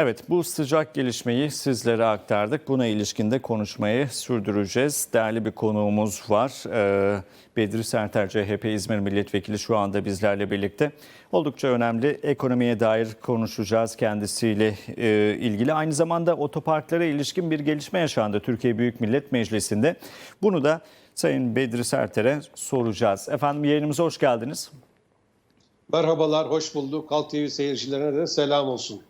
Evet bu sıcak gelişmeyi sizlere aktardık. Buna ilişkin de konuşmayı sürdüreceğiz. Değerli bir konuğumuz var. Ee, Bedri Serter CHP İzmir Milletvekili şu anda bizlerle birlikte. Oldukça önemli ekonomiye dair konuşacağız kendisiyle e, ilgili. Aynı zamanda otoparklara ilişkin bir gelişme yaşandı Türkiye Büyük Millet Meclisi'nde. Bunu da Sayın Bedri Serter'e soracağız. Efendim yayınımıza hoş geldiniz. Merhabalar, hoş bulduk. Halk TV seyircilerine de selam olsun.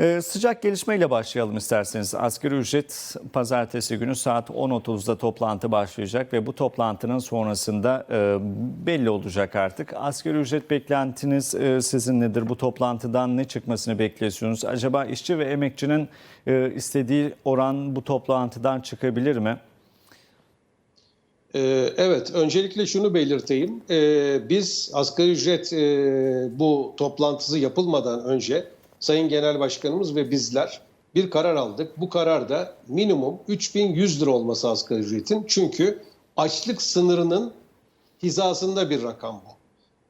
Ee, sıcak gelişmeyle başlayalım isterseniz. Asgari ücret pazartesi günü saat 10.30'da toplantı başlayacak ve bu toplantının sonrasında e, belli olacak artık. Asgari ücret beklentiniz e, sizin nedir? Bu toplantıdan ne çıkmasını bekliyorsunuz? Acaba işçi ve emekçinin e, istediği oran bu toplantıdan çıkabilir mi? Ee, evet, öncelikle şunu belirteyim. Ee, biz asgari ücret e, bu toplantısı yapılmadan önce Sayın Genel Başkanımız ve bizler bir karar aldık. Bu karar da minimum 3100 lira olması asgari ücretin. Çünkü açlık sınırının hizasında bir rakam bu.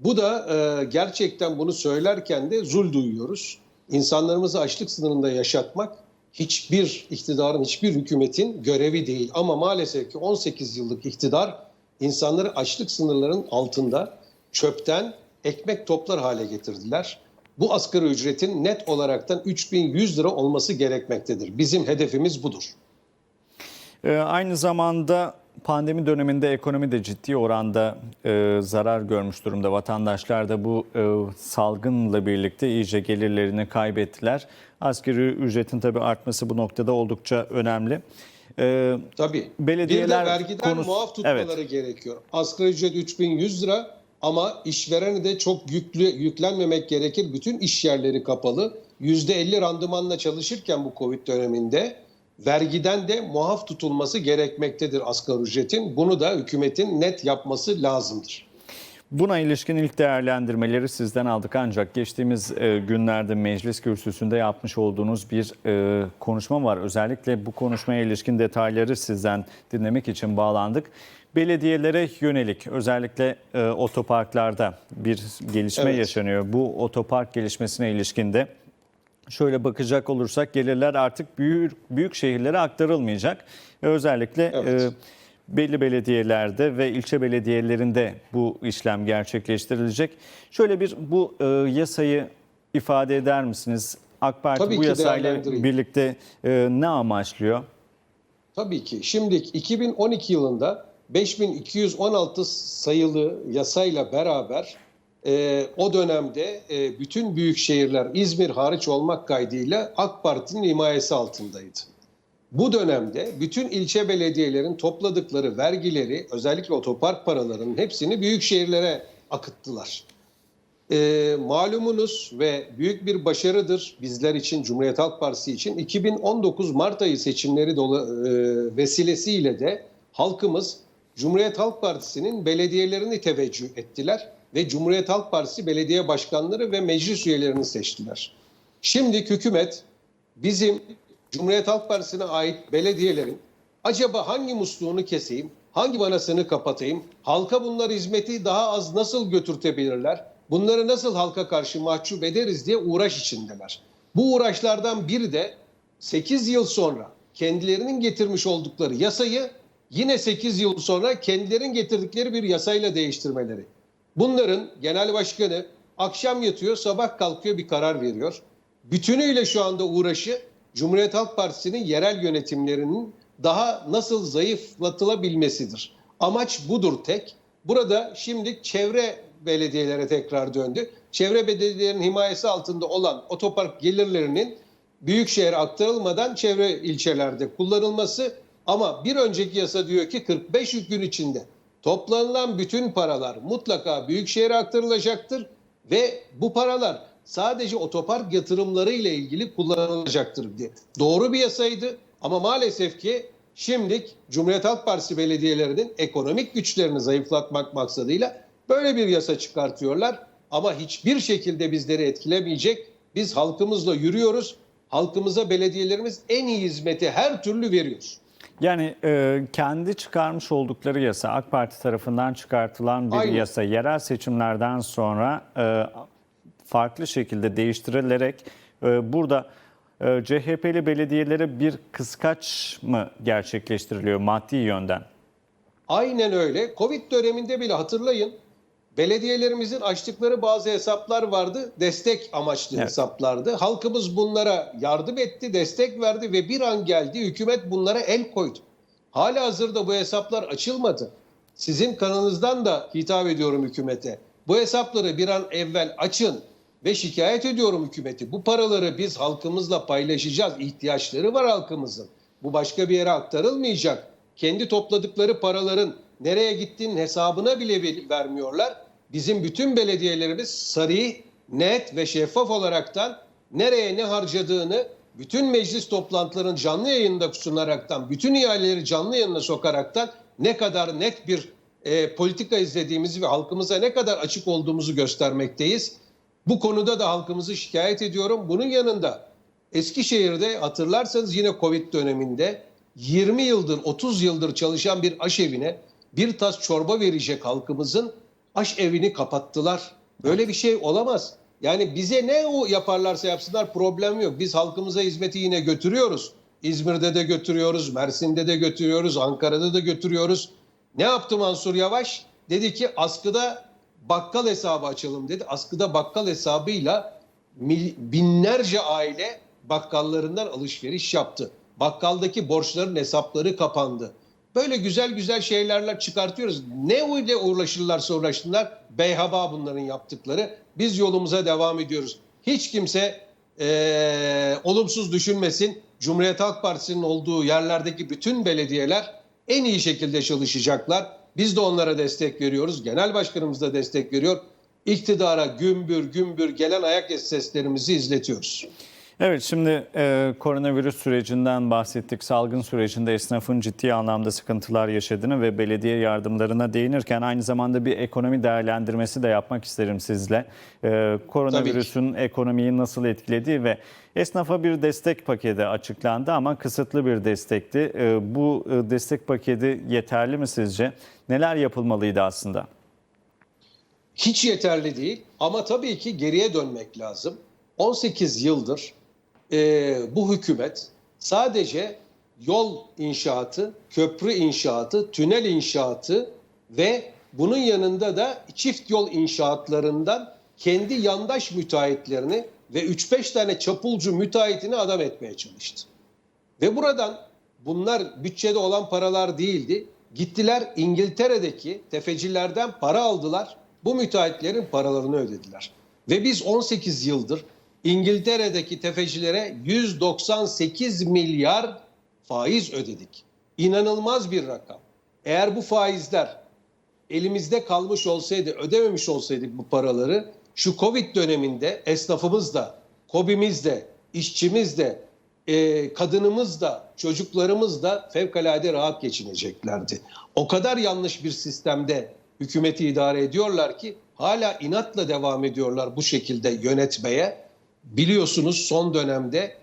Bu da e, gerçekten bunu söylerken de zul duyuyoruz. İnsanlarımızı açlık sınırında yaşatmak hiçbir iktidarın, hiçbir hükümetin görevi değil. Ama maalesef ki 18 yıllık iktidar insanları açlık sınırlarının altında çöpten ekmek toplar hale getirdiler. Bu asgari ücretin net olaraktan 3100 lira olması gerekmektedir. Bizim hedefimiz budur. Ee, Aynı zamanda pandemi döneminde ekonomi de ciddi oranda e, zarar görmüş durumda. Vatandaşlar da bu e, salgınla birlikte iyice gelirlerini kaybettiler. Asgari ücretin tabii artması bu noktada oldukça önemli. Ee, Tabii. Belediyeler bir de vergiden konusu- muaf tutmaları gerekiyor. Asgari ücret 3100 lira ama işverene de çok yüklü, yüklenmemek gerekir. Bütün iş yerleri kapalı. %50 randımanla çalışırken bu Covid döneminde vergiden de muaf tutulması gerekmektedir asgari ücretin. Bunu da hükümetin net yapması lazımdır. Buna ilişkin ilk değerlendirmeleri sizden aldık ancak geçtiğimiz e, günlerde meclis kürsüsünde yapmış olduğunuz bir e, konuşma var. Özellikle bu konuşmaya ilişkin detayları sizden dinlemek için bağlandık. Belediyelere yönelik özellikle e, otoparklarda bir gelişme Evet. yaşanıyor. Bu otopark gelişmesine ilişkinde şöyle bakacak olursak gelirler artık büyük büyük şehirlere aktarılmayacak. Özellikle Evet. e, belli belediyelerde ve ilçe belediyelerinde bu işlem gerçekleştirilecek. Şöyle bir bu e, yasayı ifade eder misiniz? AK Parti Tabii bu yasayla birlikte e, ne amaçlıyor? Tabii ki. Şimdi 2012 yılında 5216 sayılı yasayla beraber e, o dönemde e, bütün büyük şehirler İzmir hariç olmak kaydıyla AK Parti'nin himayesi altındaydı. Bu dönemde bütün ilçe belediyelerin topladıkları vergileri özellikle otopark paralarının hepsini büyük şehirlere akıttılar. E, malumunuz ve büyük bir başarıdır bizler için Cumhuriyet Halk Partisi için 2019 Mart ayı seçimleri dolu, e, vesilesiyle de halkımız Cumhuriyet Halk Partisi'nin belediyelerini teveccüh ettiler ve Cumhuriyet Halk Partisi belediye başkanları ve meclis üyelerini seçtiler. Şimdi hükümet bizim Cumhuriyet Halk Partisi'ne ait belediyelerin acaba hangi musluğunu keseyim, hangi vanasını kapatayım, halka bunlar hizmeti daha az nasıl götürtebilirler, bunları nasıl halka karşı mahcup ederiz diye uğraş içindeler. Bu uğraşlardan biri de 8 yıl sonra kendilerinin getirmiş oldukları yasayı yine 8 yıl sonra kendilerinin getirdikleri bir yasayla değiştirmeleri. Bunların genel başkanı akşam yatıyor, sabah kalkıyor bir karar veriyor. Bütünüyle şu anda uğraşı Cumhuriyet Halk Partisi'nin yerel yönetimlerinin daha nasıl zayıflatılabilmesidir. Amaç budur tek. Burada şimdi çevre belediyelere tekrar döndü. Çevre belediyelerin himayesi altında olan otopark gelirlerinin büyükşehir aktarılmadan çevre ilçelerde kullanılması ama bir önceki yasa diyor ki 45 gün içinde toplanılan bütün paralar mutlaka büyükşehire aktarılacaktır ve bu paralar sadece otopark yatırımları ile ilgili kullanılacaktır diye. Doğru bir yasaydı ama maalesef ki şimdilik Cumhuriyet Halk Partisi belediyelerinin ekonomik güçlerini zayıflatmak maksadıyla böyle bir yasa çıkartıyorlar ama hiçbir şekilde bizleri etkilemeyecek. Biz halkımızla yürüyoruz. Halkımıza belediyelerimiz en iyi hizmeti her türlü veriyor. Yani e, kendi çıkarmış oldukları yasa AK Parti tarafından çıkartılan bir Aynen. yasa yerel seçimlerden sonra e, farklı şekilde değiştirilerek e, burada Ee, CHP'li belediyelere bir kıskaç mı gerçekleştiriliyor maddi yönden? Aynen öyle. Covid döneminde bile hatırlayın belediyelerimizin açtıkları bazı hesaplar vardı. Destek amaçlı Evet. hesaplardı. Halkımız bunlara yardım etti, destek verdi ve bir an geldi hükümet bunlara el koydu. Hala hazırda bu hesaplar açılmadı. Sizin kanalınızdan da hitap ediyorum hükümete. Bu hesapları bir an evvel açın ve şikayet ediyorum hükümeti. Bu paraları biz halkımızla paylaşacağız. İhtiyaçları var halkımızın. Bu başka bir yere aktarılmayacak. Kendi topladıkları paraların nereye gittiğinin hesabına bile ver- vermiyorlar. Bizim bütün belediyelerimiz sarı, net ve şeffaf olaraktan nereye ne harcadığını bütün meclis toplantılarının canlı yayında sunaraktan, bütün ihaleleri canlı yayına sokaraktan ne kadar net bir e, politika izlediğimizi ve halkımıza ne kadar açık olduğumuzu göstermekteyiz. Bu konuda da halkımızı şikayet ediyorum. Bunun yanında Eskişehir'de hatırlarsanız yine Covid döneminde 20 yıldır 30 yıldır çalışan bir aşevine bir tas çorba verecek halkımızın aş evini kapattılar. Böyle bir şey olamaz. Yani bize ne o yaparlarsa yapsınlar problem yok. Biz halkımıza hizmeti yine götürüyoruz. İzmir'de de götürüyoruz, Mersin'de de götürüyoruz, Ankara'da da götürüyoruz. Ne yaptı Mansur Yavaş? Dedi ki askıda bakkal hesabı açalım dedi. Askıda bakkal hesabıyla binlerce aile bakkallarından alışveriş yaptı. Bakkaldaki borçların hesapları kapandı. Böyle güzel güzel şeylerle çıkartıyoruz. Ne ile uğraşırlarsa uğraşsınlar beyhaba bunların yaptıkları. Biz yolumuza devam ediyoruz. Hiç kimse eee, olumsuz düşünmesin. Cumhuriyet Halk Partisi'nin olduğu yerlerdeki bütün belediyeler en iyi şekilde çalışacaklar. Biz de onlara destek veriyoruz. Genel başkanımız da destek veriyor. İktidara gümbür gümbür gelen ayak seslerimizi izletiyoruz. Evet şimdi e, koronavirüs sürecinden bahsettik. Salgın sürecinde esnafın ciddi anlamda sıkıntılar yaşadığını ve belediye yardımlarına değinirken aynı zamanda bir ekonomi değerlendirmesi de yapmak isterim sizle. E, koronavirüsün ekonomiyi nasıl etkilediği ve esnafa bir destek paketi açıklandı ama kısıtlı bir destekti. E, bu e, destek paketi yeterli mi sizce? Neler yapılmalıydı aslında? hiç yeterli değil ama tabii ki geriye dönmek lazım. 18 yıldır e, bu hükümet sadece yol inşaatı, köprü inşaatı, tünel inşaatı ve bunun yanında da çift yol inşaatlarından kendi yandaş müteahhitlerini ve 3-5 tane çapulcu müteahhitini adam etmeye çalıştı. Ve buradan bunlar bütçede olan paralar değildi. Gittiler İngiltere'deki tefecilerden para aldılar. Bu müteahhitlerin paralarını ödediler. Ve biz 18 yıldır İngiltere'deki tefecilere 198 milyar faiz ödedik. İnanılmaz bir rakam. Eğer bu faizler elimizde kalmış olsaydı, ödememiş olsaydık bu paraları şu Covid döneminde esnafımız da, kobimiz de, işçimiz de, e, kadınımız da, çocuklarımız da fevkalade rahat geçineceklerdi. O kadar yanlış bir sistemde hükümeti idare ediyorlar ki hala inatla devam ediyorlar bu şekilde yönetmeye. Biliyorsunuz son dönemde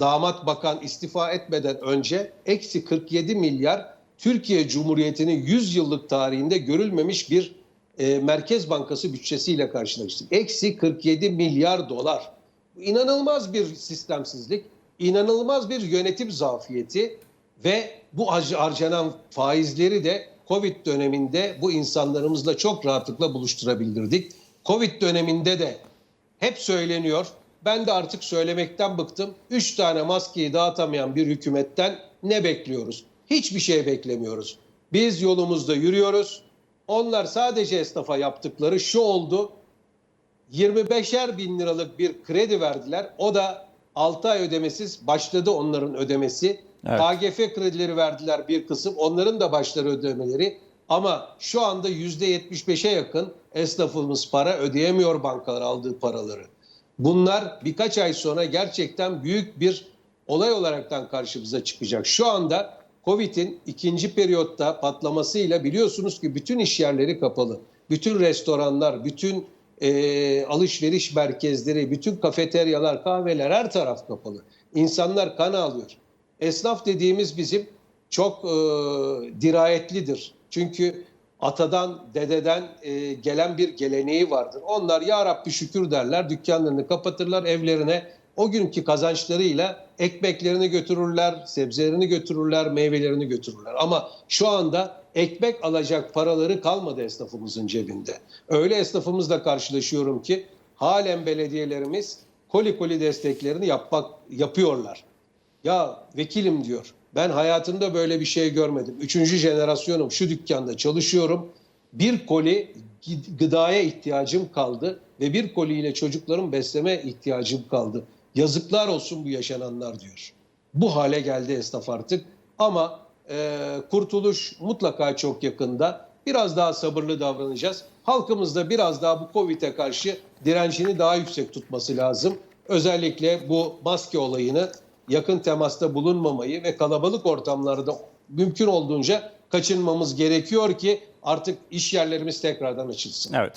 damat bakan istifa etmeden önce eksi 47 milyar Türkiye Cumhuriyeti'nin 100 yıllık tarihinde görülmemiş bir e, Merkez Bankası bütçesiyle karşılaştık. Eksi 47 milyar dolar. İnanılmaz bir sistemsizlik, inanılmaz bir yönetim zafiyeti ve bu har- harcanan faizleri de Covid döneminde bu insanlarımızla çok rahatlıkla buluşturabildirdik. Covid döneminde de hep söyleniyor. Ben de artık söylemekten bıktım. Üç tane maskeyi dağıtamayan bir hükümetten ne bekliyoruz? Hiçbir şey beklemiyoruz. Biz yolumuzda yürüyoruz. Onlar sadece esnafa yaptıkları şu oldu. 25'er bin liralık bir kredi verdiler. O da 6 ay ödemesiz başladı onların ödemesi. Evet. KGF kredileri verdiler bir kısım. Onların da başları ödemeleri. Ama şu anda %75'e yakın esnafımız para ödeyemiyor bankalar aldığı paraları. Bunlar birkaç ay sonra gerçekten büyük bir olay olaraktan karşımıza çıkacak. Şu anda Covid'in ikinci periyotta patlamasıyla biliyorsunuz ki bütün iş yerleri kapalı. Bütün restoranlar, bütün e, alışveriş merkezleri, bütün kafeteryalar, kahveler her taraf kapalı. İnsanlar kan alıyor. Esnaf dediğimiz bizim çok e, dirayetlidir. Çünkü atadan, dededen e, gelen bir geleneği vardır. Onlar ya Rabbi şükür derler, dükkanlarını kapatırlar, evlerine o günkü kazançlarıyla ekmeklerini götürürler, sebzelerini götürürler, meyvelerini götürürler. Ama şu anda ekmek alacak paraları kalmadı esnafımızın cebinde. Öyle esnafımızla karşılaşıyorum ki halen belediyelerimiz koli koli desteklerini yapmak yapıyorlar. Ya vekilim diyor. Ben hayatımda böyle bir şey görmedim. Üçüncü jenerasyonum şu dükkanda çalışıyorum. Bir koli gı- gıdaya ihtiyacım kaldı ve bir koliyle çocukların besleme ihtiyacım kaldı. Yazıklar olsun bu yaşananlar diyor. Bu hale geldi esnaf artık ama e, kurtuluş mutlaka çok yakında. Biraz daha sabırlı davranacağız. Halkımız da biraz daha bu Covid'e karşı direncini daha yüksek tutması lazım. Özellikle bu maske olayını yakın temasta bulunmamayı ve kalabalık ortamlarda mümkün olduğunca kaçınmamız gerekiyor ki artık iş yerlerimiz tekrardan açılsın. Evet.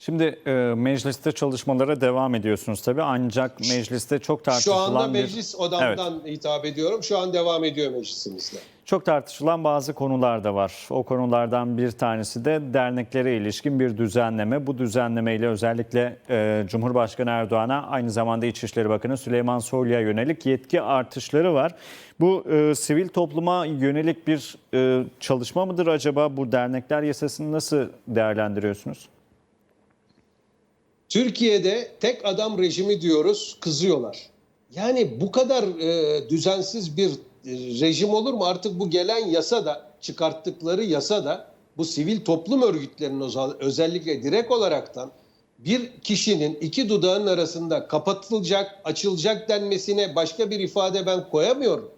Şimdi e, mecliste çalışmalara devam ediyorsunuz tabii ancak mecliste çok Şu tartışılan anda bir... meclis odamdan hitap ediyorum. Şu an devam ediyor meclisimizde. Çok tartışılan bazı konular da var. O konulardan bir tanesi de derneklere ilişkin bir düzenleme. Bu düzenlemeyle özellikle e, Cumhurbaşkanı Erdoğan'a aynı zamanda İçişleri Bakanı Süleyman Soylu'ya yönelik yetki artışları var. Bu e, sivil topluma yönelik bir e, çalışma mıdır acaba? Bu dernekler yasasını nasıl değerlendiriyorsunuz? Türkiye'de tek adam rejimi diyoruz, kızıyorlar. Yani bu kadar e, düzensiz bir e, rejim olur mu? Artık bu gelen yasa da, çıkarttıkları yasa da bu sivil toplum örgütlerinin özel- özellikle direkt olaraktan bir kişinin iki dudağın arasında kapatılacak, açılacak denmesine başka bir ifade ben koyamıyorum.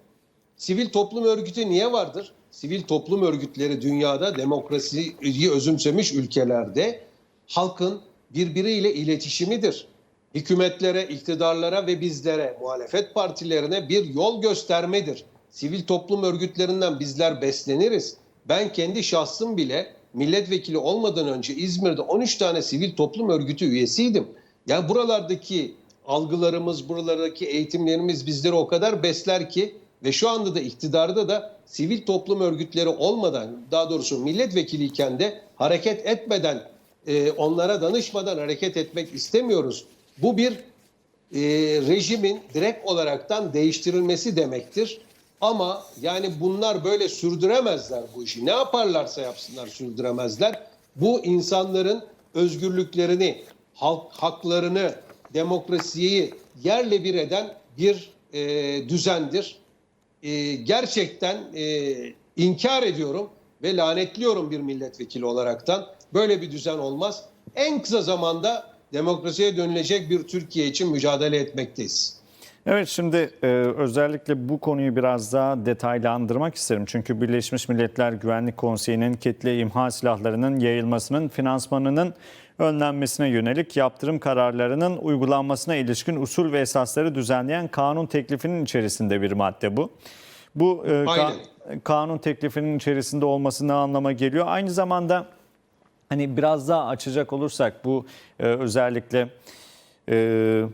Sivil toplum örgütü niye vardır? Sivil toplum örgütleri dünyada demokrasiyi özümsemiş ülkelerde halkın birbiriyle iletişimidir. Hükümetlere, iktidarlara ve bizlere, muhalefet partilerine bir yol göstermedir. Sivil toplum örgütlerinden bizler besleniriz. Ben kendi şahsım bile milletvekili olmadan önce İzmir'de 13 tane sivil toplum örgütü üyesiydim. Yani buralardaki algılarımız, buralardaki eğitimlerimiz bizleri o kadar besler ki ve şu anda da iktidarda da sivil toplum örgütleri olmadan, daha doğrusu milletvekiliyken de hareket etmeden, e, onlara danışmadan hareket etmek istemiyoruz. Bu bir e, rejimin direkt olaraktan değiştirilmesi demektir. Ama yani bunlar böyle sürdüremezler bu işi. Ne yaparlarsa yapsınlar sürdüremezler. Bu insanların özgürlüklerini, halk haklarını, demokrasiyi yerle bir eden bir e, düzendir. E, gerçekten e, inkar ediyorum ve lanetliyorum bir milletvekili olaraktan. Böyle bir düzen olmaz. En kısa zamanda demokrasiye dönülecek bir Türkiye için mücadele etmekteyiz. Evet şimdi e, özellikle bu konuyu biraz daha detaylandırmak isterim. Çünkü Birleşmiş Milletler Güvenlik Konseyi'nin kitle imha silahlarının yayılmasının finansmanının önlenmesine yönelik yaptırım kararlarının uygulanmasına ilişkin usul ve esasları düzenleyen kanun teklifinin içerisinde bir madde bu. Bu e, ka- kanun teklifinin içerisinde olması ne anlama geliyor? Aynı zamanda hani biraz daha açacak olursak bu e, özellikle e,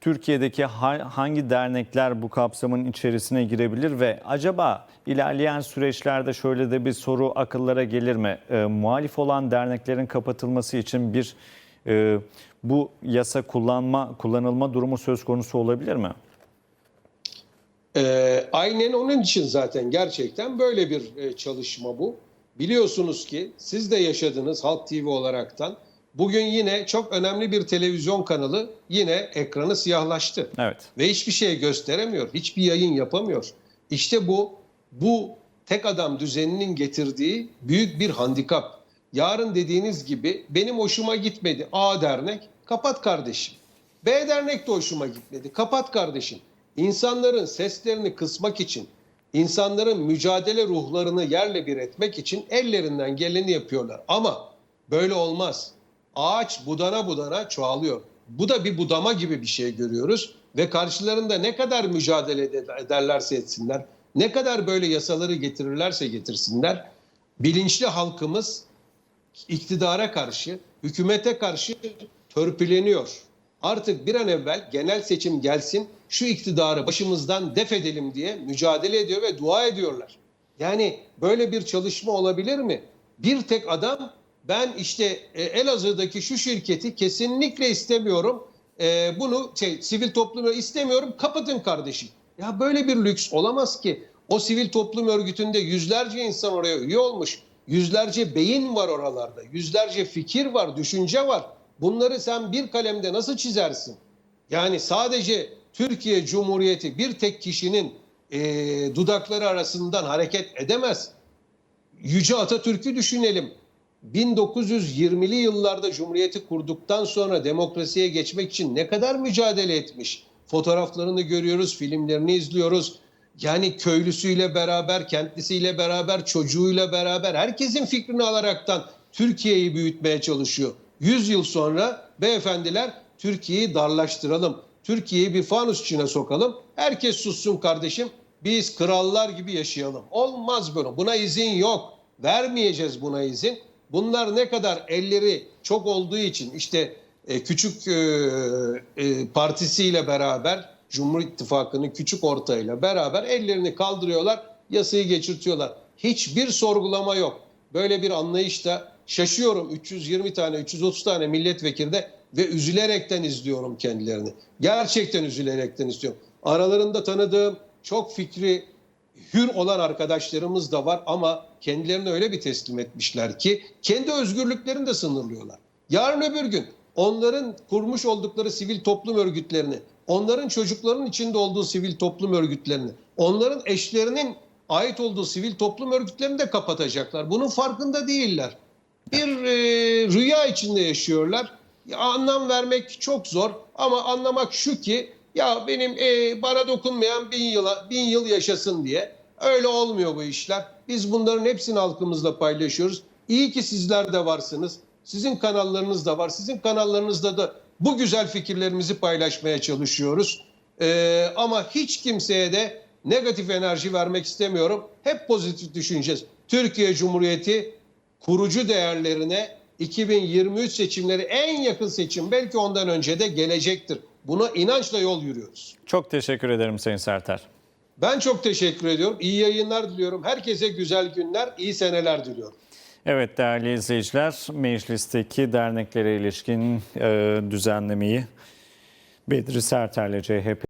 Türkiye'deki ha- hangi dernekler bu kapsamın içerisine girebilir ve acaba ilerleyen süreçlerde şöyle de bir soru akıllara gelir mi? E, muhalif olan derneklerin kapatılması için bir e, bu yasa kullanma kullanılma durumu söz konusu olabilir mi? Ee, aynen onun için zaten gerçekten böyle bir e, çalışma bu. Biliyorsunuz ki siz de yaşadınız Halk TV olaraktan. Bugün yine çok önemli bir televizyon kanalı yine ekranı siyahlaştı. Evet. Ve hiçbir şey gösteremiyor. Hiçbir yayın yapamıyor. İşte bu bu tek adam düzeninin getirdiği büyük bir handikap. Yarın dediğiniz gibi benim hoşuma gitmedi A dernek kapat kardeşim. B dernek de hoşuma gitmedi. Kapat kardeşim. İnsanların seslerini kısmak için, insanların mücadele ruhlarını yerle bir etmek için ellerinden geleni yapıyorlar. Ama böyle olmaz. Ağaç budana budana çoğalıyor. Bu da bir budama gibi bir şey görüyoruz ve karşılarında ne kadar mücadele ede- ederlerse etsinler, ne kadar böyle yasaları getirirlerse getirsinler, bilinçli halkımız iktidara karşı, hükümete karşı törpüleniyor. Artık bir an evvel genel seçim gelsin, şu iktidarı başımızdan def edelim diye mücadele ediyor ve dua ediyorlar. Yani böyle bir çalışma olabilir mi? Bir tek adam ben işte e, Elazığ'daki şu şirketi kesinlikle istemiyorum. e, bunu şey, sivil toplumu istemiyorum kapatın kardeşim. Ya böyle bir lüks olamaz ki. O sivil toplum örgütünde yüzlerce insan oraya üye olmuş. Yüzlerce beyin var oralarda. Yüzlerce fikir var, düşünce var. Bunları sen bir kalemde nasıl çizersin? Yani sadece Türkiye Cumhuriyeti bir tek kişinin e, dudakları arasından hareket edemez. Yüce Atatürk'ü düşünelim. 1920'li yıllarda Cumhuriyeti kurduktan sonra demokrasiye geçmek için ne kadar mücadele etmiş. Fotoğraflarını görüyoruz, filmlerini izliyoruz. Yani köylüsüyle beraber, kentlisiyle beraber, çocuğuyla beraber herkesin fikrini alaraktan Türkiye'yi büyütmeye çalışıyor. 100 yıl sonra beyefendiler Türkiye'yi darlaştıralım. Türkiye'yi bir fanus içine sokalım. Herkes sussun kardeşim. Biz krallar gibi yaşayalım. Olmaz böyle. Buna izin yok. Vermeyeceğiz buna izin. Bunlar ne kadar elleri çok olduğu için işte e, küçük e, e, partisiyle beraber Cumhur İttifakı'nın küçük ortağıyla beraber ellerini kaldırıyorlar, yasayı geçirtiyorlar. Hiçbir sorgulama yok. Böyle bir anlayışta şaşıyorum 320 tane 330 tane milletvekilde ve üzülerekten izliyorum kendilerini. Gerçekten üzülerekten izliyorum. Aralarında tanıdığım çok fikri hür olan arkadaşlarımız da var ama kendilerini öyle bir teslim etmişler ki kendi özgürlüklerini de sınırlıyorlar. Yarın öbür gün onların kurmuş oldukları sivil toplum örgütlerini, onların çocuklarının içinde olduğu sivil toplum örgütlerini, onların eşlerinin ait olduğu sivil toplum örgütlerini de kapatacaklar. Bunun farkında değiller. Bir e, rüya içinde yaşıyorlar. Ya, anlam vermek çok zor ama anlamak şu ki ya benim e, bana dokunmayan bin, yıla, bin yıl yaşasın diye. Öyle olmuyor bu işler. Biz bunların hepsini halkımızla paylaşıyoruz. İyi ki sizler de varsınız. Sizin kanallarınız da var. Sizin kanallarınızda da bu güzel fikirlerimizi paylaşmaya çalışıyoruz. Ee, ama hiç kimseye de negatif enerji vermek istemiyorum. Hep pozitif düşüneceğiz. Türkiye Cumhuriyeti kurucu değerlerine 2023 seçimleri en yakın seçim belki ondan önce de gelecektir. Buna inançla yol yürüyoruz. Çok teşekkür ederim Sayın Serter. Ben çok teşekkür ediyorum. İyi yayınlar diliyorum. Herkese güzel günler, iyi seneler diliyorum. Evet değerli izleyiciler, meclisteki derneklere ilişkin e, düzenlemeyi Bedri Serter'le CHP